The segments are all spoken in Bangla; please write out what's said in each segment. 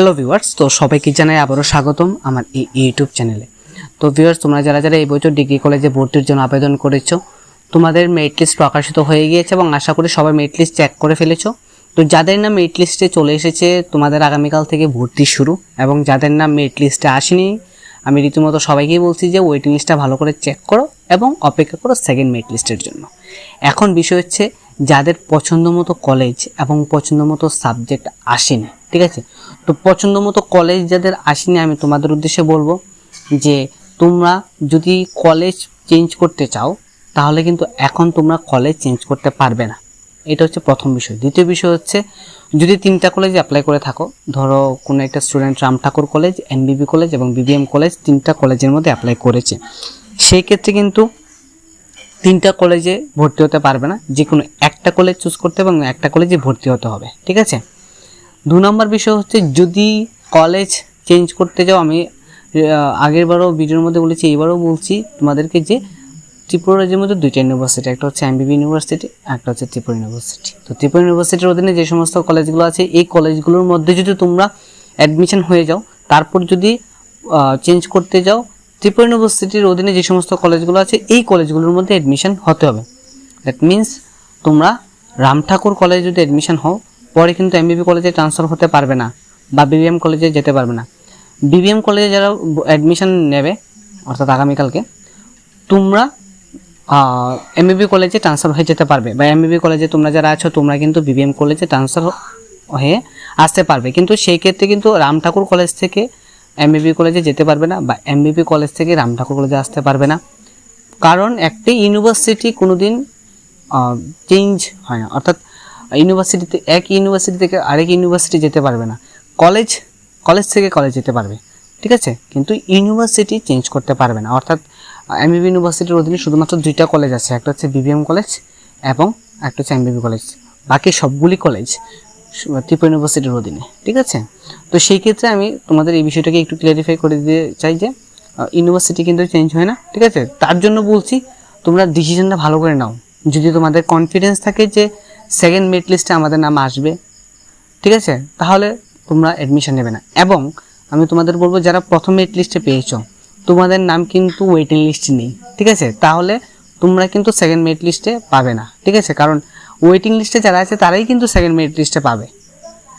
হ্যালো ভিউয়ার্স তো সবাইকে জানাই আবারও স্বাগতম আমার এই ইউটিউব চ্যানেলে তো ভিউয়ার্স তোমরা যারা যারা এই বছর ডিগ্রি কলেজে ভর্তির জন্য আবেদন করেছ, তোমাদের মেরিট লিস্ট প্রকাশিত হয়ে গিয়েছে এবং আশা করি সবাই মেরিট লিস্ট চেক করে ফেলেছো। তো যাদের নাম মেরিট লিস্টে চলে এসেছে, তোমাদের আগামীকাল থেকে ভর্তি শুরু এবং যাদের নাম মেরিট লিস্টে আসেনি, আমি রীতিমতো সবাইকেই বলছি যে ওয়েটিং লিস্টটা ভালো করে চেক করো এবং অপেক্ষা করো সেকেন্ড মেরিট লিস্টের জন্য। এখন বিষয় হচ্ছে যাদের পছন্দ মতো কলেজ এবং পছন্দ মতো সাবজেক্ট আসেনি, ঠিক আছে? তো পছন্দ মতো কলেজ যাদের আসেনি, আমি তোমাদের উদ্দেশ্যে বলব যে তোমরা যদি কলেজ চেঞ্জ করতে চাও, তাহলে কিন্তু এখন তোমরা কলেজ চেঞ্জ করতে পারবে না। এটা হচ্ছে প্রথম বিষয়। দ্বিতীয় বিষয় হচ্ছে, যদি তিনটা কলেজ অ্যাপ্লাই করে থাকো, ধরো কোনো একটা student Ram Thakur college NBB college এবং বিবিএম কলেজ তিনটা কলেজের মধ্যে অ্যাপ্লাই করেছে। সেই ক্ষেত্রে কিন্তু তিনটা কলেজে ভর্তি হতে পারবে না। যে কোনো একটা কলেজ চুজ করতে এবং একটা কলেজে ভর্তি হতে হবে, ঠিক আছে? দু নম্বর বিষয় হচ্ছে, যদি কলেজ চেঞ্জ করতে যাও, আমি আগেরবারও ভিডিওর মধ্যে বলেছি, এইবারও বলছি তোমাদেরকে যে ত্রিপুরা রাজ্যের মধ্যে দুইটা ইউনিভার্সিটি একটা হচ্ছে এমবিবি ইউনিভার্সিটি একটা হচ্ছে ত্রিপুরা ইউনিভার্সিটি তো ত্রিপুরা ইউনিভার্সিটির অধীনে যে সমস্ত কলেজগুলো আছে, এই কলেজগুলোর মধ্যে যদি তোমরা অ্যাডমিশন হয়ে যাও, তারপর যদি চেঞ্জ করতে যাও ত্রিপুরা ইউনিভার্সিটির অধীনে যে সমস্ত কলেজগুলো আছে, এই কলেজগুলোর মধ্যে অ্যাডমিশন হতে হবে। দ্যাট মিন্স তোমরা রাম ঠাকুর কলেজে যদি অ্যাডমিশন হও, পরে কিন্তু এমবিবি কলেজে ট্রান্সফার হতে পারবে না বা বিবিএম কলেজে যেতে পারবে না। বিবিএম কলেজে যারা অ্যাডমিশন নেবে, অর্থাৎ আগামীকালকে, তোমরা এমবিবি কলেজে ট্রান্সফার হয়ে যেতে পারবে বা এমবিবি কলেজে তোমরা যারা আছো, তোমরা কিন্তু বিবিএম কলেজে ট্রান্সফার হয়ে আসতে পারবে। কিন্তু সেই ক্ষেত্রে কিন্তু রাম ঠাকুর কলেজ থেকে এমবিবি কলেজে যেতে পারবে না বা এমবিবি কলেজ থেকে রাম ঠাকুর কলেজে আসতে পারবে না। কারণ একটি ইউনিভার্সিটি কোনোদিন চেঞ্জ হয় না। অর্থাৎ ইউনিভার্সিটিতে এক ইউনিভার্সিটি থেকে আরেক ইউনিভার্সিটি যেতে পারবে না। কলেজ কলেজ থেকে কলেজ যেতে পারবে। ঠিক আছে? কিন্তু ইউনিভার্সিটি চেঞ্জ করতে পারবে না। অর্থাৎ এমবিবি ইউনিভার্সিটির অধীনে শুধুমাত্র দুইটা কলেজ আছে। একটা হচ্ছে বিবিএম কলেজ এবং একটা হচ্ছে এমবিবি কলেজ বাকি সবগুলি কলেজ ত্রিপুরা ইউনিভার্সিটির অধীনে, ঠিক আছে? তো সেই ক্ষেত্রে আমি তোমাদের এই বিষয়টাকে একটু ক্লিয়ারিফাই করে দিতে চাই যে ইউনিভার্সিটি কিন্তু চেঞ্জ হয় না, ঠিক আছে? তার জন্য বলছি, তোমরা ডিসিশনটা ভালো করে নাও। যদি তোমাদের কনফিডেন্স থাকে যে সেকেন্ড মেরিট লিস্টে আমাদের নাম আসবে, ঠিক আছে? তাহলে তোমরা অ্যাডমিশন নেবে না। এবং আমি তোমাদের বলব, যারা প্রথম মেরিট লিস্টে পেয়েছ, তোমাদের নাম কিন্তু ওয়েটিং লিস্টে নেই, ঠিক আছে? তাহলে তোমরা কিন্তু সেকেন্ড মেরিট লিস্টে পাবে না, ঠিক আছে? কারণ ওয়েটিং লিস্টে যারা আছে, তারাই কিন্তু সেকেন্ড মেরিট লিস্টে পাবে।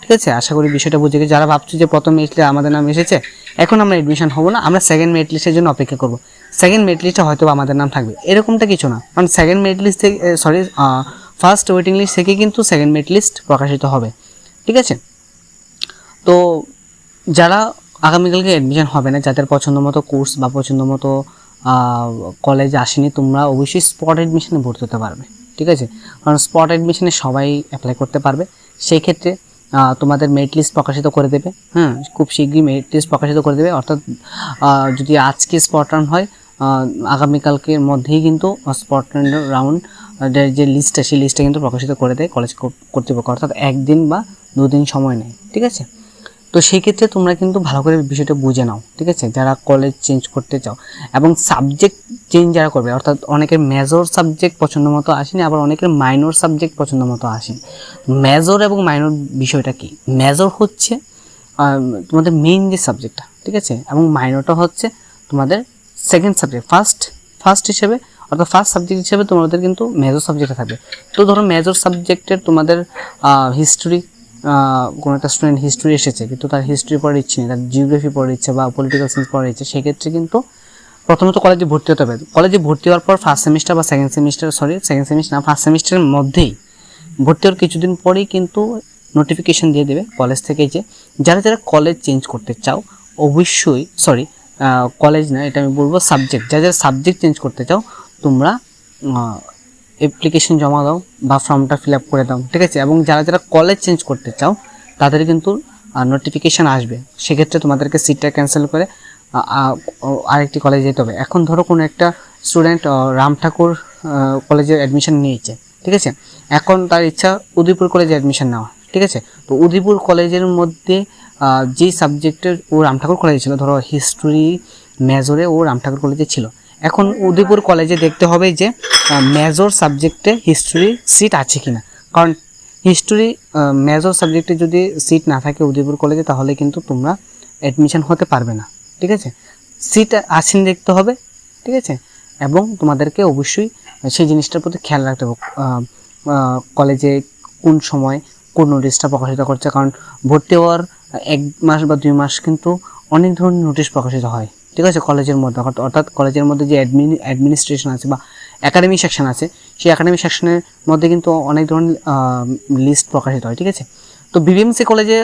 ঠিক আছে? আশা করি বিষয়টা বুঝে গেছে। যারা ভাবছ যে প্রথম মেরিট আমাদের নাম এসেছে, এখন আমরা এডমিশন হব না, আমরা সেকেন্ড মেরিট লিস্টের জন্য অপেক্ষা করব। সেকেন্ড মেরিট লিস্টে হয়তো আমাদের নাম থাকবে। এরকমটা কিছু না। কারণ সেকেন্ড মেরিট লিস্ট থেকে সরি ফার্স্ট ওয়েটিং লিস্ট থেকে কিন্তু সেকেন্ড মেরিট লিস্ট প্রকাশিত হবে। ঠিক আছে? তো যারা আগামীকালকে অ্যাডমিশন হবে না, যাদের পছন্দ মতো কোর্স বা পছন্দ মতো কলেজ আসেনি, তোমরা অবশ্যই স্পট অ্যাডমিশনে ভর্তি হতে পারবে। ঠিক আছে? কারণ স্পট অ্যাডমিশনে সবাই অ্যাপ্লাই করতে পারবে। সেই ক্ষেত্রে তোমাদের মেরিট লিস্ট প্রকাশিত করে দেবে। হ্যাঁ খুব শীঘ্রই মেরিট লিস্ট প্রকাশিত করে দেবে। অর্থাৎ যদি আজকে স্পট রাউন্ড হয় আগামীকালকের মধ্যেই কিন্তু স্পট রাউন্ড যে লিস্টটা সেই লিস্টটা কিন্তু প্রকাশিত করে দেয় কলেজ কর্তৃপক্ষ। অর্থাৎ একদিন বা দুদিন সময় নেয়। ঠিক আছে? তো সেই ক্ষেত্রে তোমরা কিন্তু ভালো করে বিষয়টা বুঝে নাও, ঠিক আছে? যারা কলেজ চেঞ্জ করতে চাও এবং সাবজেক্ট চেঞ্জ যারা করবে, অর্থাৎ অনেকের মেজর সাবজেক্ট পছন্দ মতো আসেনি, আবার অনেকের মাইনর সাবজেক্ট পছন্দ মতো আসেনি। মেজর এবং মাইনর বিষয়টা কি? মেজর হচ্ছে তোমাদের মেইন যে সাবজেক্টটা ঠিক আছে? এবং মাইনরটা হচ্ছে তোমাদের সেকেন্ড সাবজেক্ট ফার্স্ট ফার্স্ট হিসেবে, অর্থাৎ ফার্স্ট সাবজেক্ট হিসেবে তোমাদের কিন্তু মেজর সাবজেক্টে থাকবে। তো ধরো মেজর সাবজেক্টের তোমাদের হিস্ট্রি কোনো একটা স্টুডেন্ট হিস্ট্রি এসেছে, কিন্তু তার হিস্ট্রি পড়ার ইচ্ছে নেই, তার জিওগ্রাফি পড়ার ইচ্ছে বা পলিটিক্যাল সায়েন্স পড়ার ইচ্ছে, সেক্ষেত্রে কিন্তু প্রথমত কলেজে ভর্তি হতে হবে। কলেজে ভর্তি হওয়ার পর ফার্স্ট সেমিস্টার বা second semester sorry second semester না ফার্স্ট সেমিস্টারের মধ্যেই ভর্তি হওয়ার কিছুদিন পরেই কিন্তু নোটিফিকেশন দিয়ে দেবে কলেজ থেকে যে, যারা যারা কলেজ চেঞ্জ করতে চাও, অবশ্যই সরি কলেজ না, এটা আমি বলব সাবজেক্ট যারা যারা সাবজেক্ট চেঞ্জ করতে চাও, তোমরা অ্যাপ্লিকেশন জমা দাও বা ফর্মটা ফিল আপ করে দাও, ঠিক আছে? এবং যারা যারা কলেজ চেঞ্জ করতে চাও, তাদের কিন্তু নোটিফিকেশান আসবে। সেক্ষেত্রে তোমাদেরকে সিটটা ক্যান্সেল করে আরেকটি কলেজে যেতে হবে। এখন ধরো কোনো একটা স্টুডেন্ট রাম ঠাকুর কলেজে অ্যাডমিশন নিয়েছে, ঠিক আছে? এখন তার ইচ্ছা উদয়পুর কলেজে অ্যাডমিশন নেওয়া, ঠিক আছে? তো উদয়পুর কলেজের মধ্যে যেই সাবজেক্টের ও রাম ঠাকুর কলেজে ছিল, ধরো হিস্ট্রি মেজরে ও রাম ঠাকুর কলেজে ছিল। এখন উদয়পুর কলেজে দেখতে হবে যে মেজর সাবজেক্টে হিস্ট্রি সিট আছে কিনা? কারণ হিস্টোরি মেজর সাবজেক্টে যদি সিট না থাকে উদয়পুর কলেজে তাহলে কিন্তু তোমরা অ্যাডমিশন হতে পারবে না। ঠিক আছে? সিট আসেন দেখতে হবে। ঠিক আছে? এবং তোমাদেরকে অবশ্যই সেই জিনিসটার প্রতি খেয়াল রাখতে হবে। কলেজে কোন সময় কোন নোটিশটা প্রকাশিত করছে কারণ ভর্তি হওয়ার এক মাস বা দুই মাস কিন্তু অনেক ধরনের নোটিশ প্রকাশিত হয়। ঠিক আছে কলেজের মধ্যে। অর্থাৎ- কলেজের মধ্যে যে অ্যাডমিন অ্যাডমিনিস্ট্রেশন আছে বা একাডেমি সেকশন আছে, সেই একাডেমি সেকশনের মধ্যে কিন্তু অনেক ধরনের লিস্ট প্রকাশিত হয়, ঠিক আছে? তো বিবিএমসি কলেজে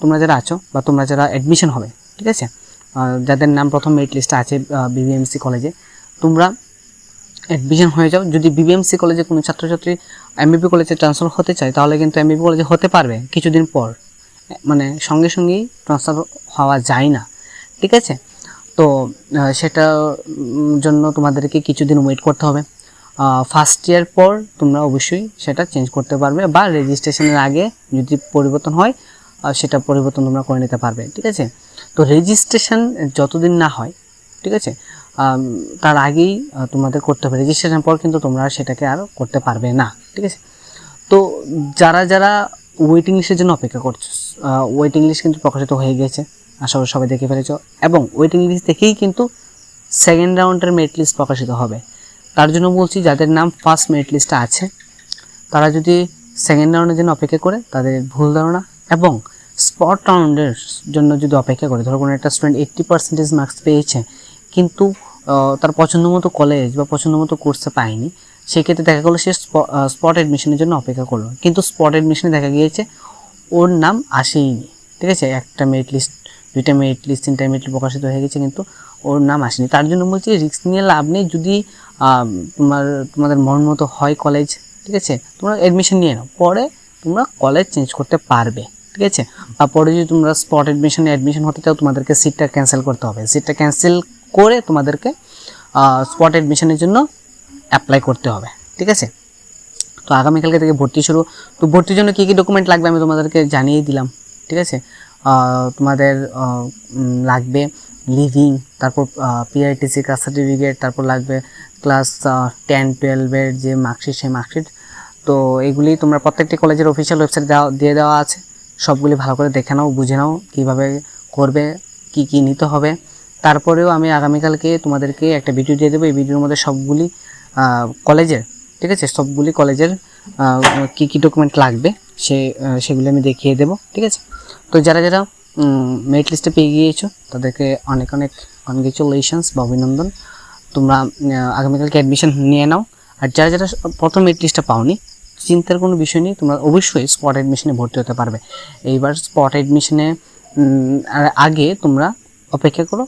তোমরা যারা আছো বা তোমরা যারা অ্যাডমিশন হবে, ঠিক আছে? যাদের নাম প্রথম মেরিট লিস্টে আছে বিবিএমসি কলেজে তোমরা অ্যাডমিশন হয়ে যাও। যদি বিবিএমসি কলেজে কোনো ছাত্রছাত্রী এমবিপি কলেজে ট্রান্সফার হতে চায়, তাহলে কিন্তু এমবিপি কলেজে হতে পারবে কিছুদিন পর। মানে সঙ্গে সঙ্গেই ট্রান্সফার হওয়া যায় না, ঠিক আছে? তো সেটার জন্য তোমাদেরকে কিছুদিন ওয়েট করতে হবে। ফার্স্ট ইয়ার পর তোমরা অবশ্যই সেটা চেঞ্জ করতে পারবে বা রেজিস্ট্রেশনের আগে যদি পরিবর্তন হয় সেটা পরিবর্তন তোমরা করে নিতে পারবে, ঠিক আছে? তো রেজিস্ট্রেশন যতদিন না হয়, ঠিক আছে তার আগেই তোমাদের করতে হবে। রেজিস্ট্রেশন পর কিন্তু তোমরা সেটাকে আর করতে পারবে না, ঠিক আছে? তো যারা যারা ওয়েটিং লিস্টের জন্য অপেক্ষা করছ ওয়েটিং লিস্ট কিন্তু প্রকাশিত হয়ে গেছে। আশা করি সবাই দেখে ফেলেছ। এবং ওয়েটিং লিস্ট দেখেই কিন্তু সেকেন্ড রাউন্ডের মেরিট লিস্ট প্রকাশিত হবে। তার জন্য বলছি, যাদের নাম ফার্স্ট মেরিট লিস্টে আছে, তারা যদি সেকেন্ড রাউন্ডের জন্য অপেক্ষা করে, তাদের ভুল ধারণা এবং স্পট রাউন্ডের জন্য যদি অপেক্ষা করে, ধরো কোনো একটা স্টুডেন্ট এইট্টি পার্সেন্টেজ মার্কস পেয়েছে, কিন্তু তার পছন্দ মতো কলেজ বা পছন্দ মতো কোর্সে পায়নি, সেক্ষেত্রে দেখা গেলো সে স্পট অ্যাডমিশনের জন্য অপেক্ষা করল। কিন্তু স্পট অ্যাডমিশনে দেখা গিয়েছে, ওর নাম আসেইনি। ঠিক আছে? একটা মেরিট লিস্ট দুইটা মেরিট লিস্ট তিনটা মেরিট প্রকাশিত হয়ে গেছে কিন্তু ওর নাম আসেনি। তার জন্য বলছি রিস্ক নিয়ে লাভ নেই যদি তোমার, তোমাদের মন মতো হয় কলেজ ঠিক আছে? তোমরা অ্যাডমিশন নিয়ে নাও। পরে তোমরা কলেজ চেঞ্জ করতে পারবে, ঠিক আছে? বা পরে যদি তোমরা স্পট অ্যাডমিশনে অ্যাডমিশন হতে চাও, তোমাদেরকে সিটটা ক্যান্সেল করতে হবে। সিটটা ক্যান্সেল করে তোমাদেরকে স্পট অ্যাডমিশনের জন্য অ্যাপ্লাই করতে হবে, ঠিক আছে? তো আগামীকালকে থেকে ভর্তি শুরু। তো ভর্তির জন্য কী কী ডকুমেন্ট লাগবে আমি তোমাদেরকে জানিয়ে দিলাম, ঠিক আছে? তোমাদের লাগবে লিভিং তারপর পিআইটিসি কাস্ট সার্টিফিকেট তারপর লাগবে ক্লাস টেন টুয়েলভের যে মার্কশিট সেই মার্কশিট তো এগুলি তোমরা প্রত্যেকটি কলেজের অফিসিয়াল ওয়েবসাইট দেওয়া, দিয়ে দেওয়া আছে। সবগুলি ভালো করে দেখে নাও, বুঝে নাও কীভাবে করবে, কি কি নিতে হবে। তারপরেও আমি আগামীকালকে তোমাদেরকে একটা ভিডিও দিয়ে দেবো। এই ভিডিওর মধ্যে সবগুলি কলেজের, ঠিক আছে? সবগুলি কলেজের কি কি ডকুমেন্ট লাগবে, সে সেগুলি আমি দেখিয়ে দেবো, ঠিক আছে? তো যারা যারা মেরিট লিস্টে পেয়ে গিয়েছো, তাদেরকে অনেক অনেক কনগ্রেচুলেশনস বা অভিনন্দন। তোমরা আগামীকালকে অ্যাডমিশন নিয়ে নাও। আর যারা যারা প্রথম মেরিট লিস্টটা পাওনি, চিন্তার কোনো বিষয় নেই, তোমরা অবশ্যই স্পট অ্যাডমিশনে ভর্তি হতে পারবে। এইবার স্পট অ্যাডমিশনে আগে তোমরা অপেক্ষা করো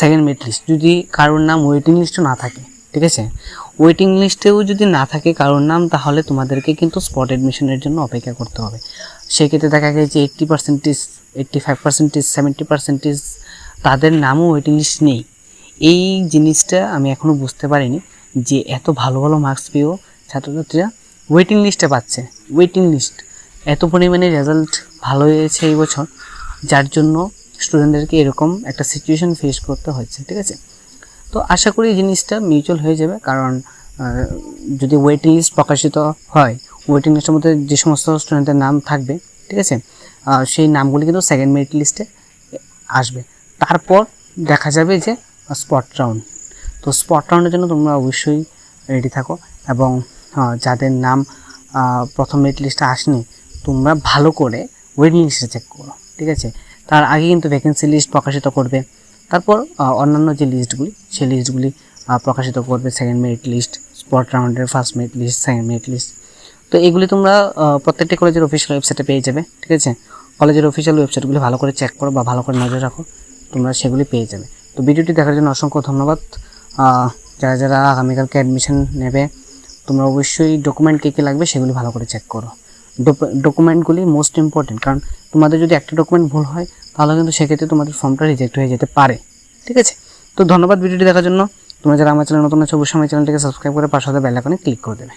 সেকেন্ড মেরিট লিস্ট যদি কারোর নাম ওয়েটিং লিস্টও না থাকে ঠিক আছে? ওয়েটিং লিস্টেও যদি না থাকে কারোর নাম, তাহলে তোমাদেরকে কিন্তু স্পট অ্যাডমিশনের জন্য অপেক্ষা করতে হবে। সেক্ষেত্রে দেখা গেছে eighty percentage eighty five percentage seventy percentage তাদের নামও ওয়েটিং লিস্ট নেই। এই জিনিসটা আমি এখনও বুঝতে পারিনি যে এত ভালো ভালো মার্কস পেয়েও ছাত্রছাত্রীরা ওয়েটিং লিস্টে পাচ্ছে। ওয়েটিং লিস্ট এত পরিমাণে রেজাল্ট ভালো হয়েছে এই বছর, যার জন্য স্টুডেন্টদেরকে এরকম একটা সিচুয়েশন ফেস করতে হচ্ছে ঠিক আছে? তো আশা করি জিনিসটা মিউচুয়াল হয়ে যাবে, কারণ যদি ওয়েটিং লিস্ট প্রকাশিত হয় ওয়েটিং লিস্টের মধ্যে যে সমস্ত স্টুডেন্টের নাম থাকবে, ঠিক আছে সেই নামগুলি কিন্তু সেকেন্ড মেরিট লিস্টে আসবে। তারপর দেখা যাবে যে স্পট রাউন্ড তো স্পট রাউন্ডের জন্য তোমরা অবশ্যই রেডি থাকো এবং যাদের নাম প্রথম মেরিট লিস্টে আসেনি, তোমরা ভালো করে ওয়েটিং লিস্টে চেক করো, ঠিক আছে। তার আগে কিন্তু ভ্যাকেন্সি লিস্ট প্রকাশিত করবে। তারপর অন্যান্য যে লিস্টগুলি সেই লিস্টগুলি প্রকাশিত করবে সেকেন্ড মেরিট লিস্ট স্পট রাউন্ডের first merit list second merit list তো এগুলি তোমরা প্রত্যেকটি কলেজের অফিসিয়াল ওয়েবসাইটে পেয়ে যাবে, ঠিক আছে? কলেজের অফিসিয়াল ওয়েবসাইটগুলি ভালো করে চেক করো বা ভালো করে নজর রাখো, তোমরা সেগুলি পেয়ে যাবে। তো ভিডিওটি দেখার জন্য অসংখ্য ধন্যবাদ। যারা যারা আগামীকালকে অ্যাডমিশন নেবে, তোমরা অবশ্যই ডকুমেন্ট কী কী লাগবে সেগুলি ভালো করে চেক করো। ডকুমেন্টগুলি মোস্ট ইম্পর্টেন্ট কারণ তোমাদের যদি একটা ডকুমেন্ট ভুল হয় তাহলে কিন্তু সেক্ষেত্রে তোমাদের ফর্মটা রিজেক্ট হয়ে যেতে পারে। ঠিক আছে? তো ধন্যবাদ ভিডিওটি দেখার জন্য। তোমরা যারা আমার চ্যানেল নতুন আছে, অবশ্যই আমার চ্যানেলটিকে সাবস্ক্রাইব করে পাশে বেল আইকনে ক্লিক করে দেবে।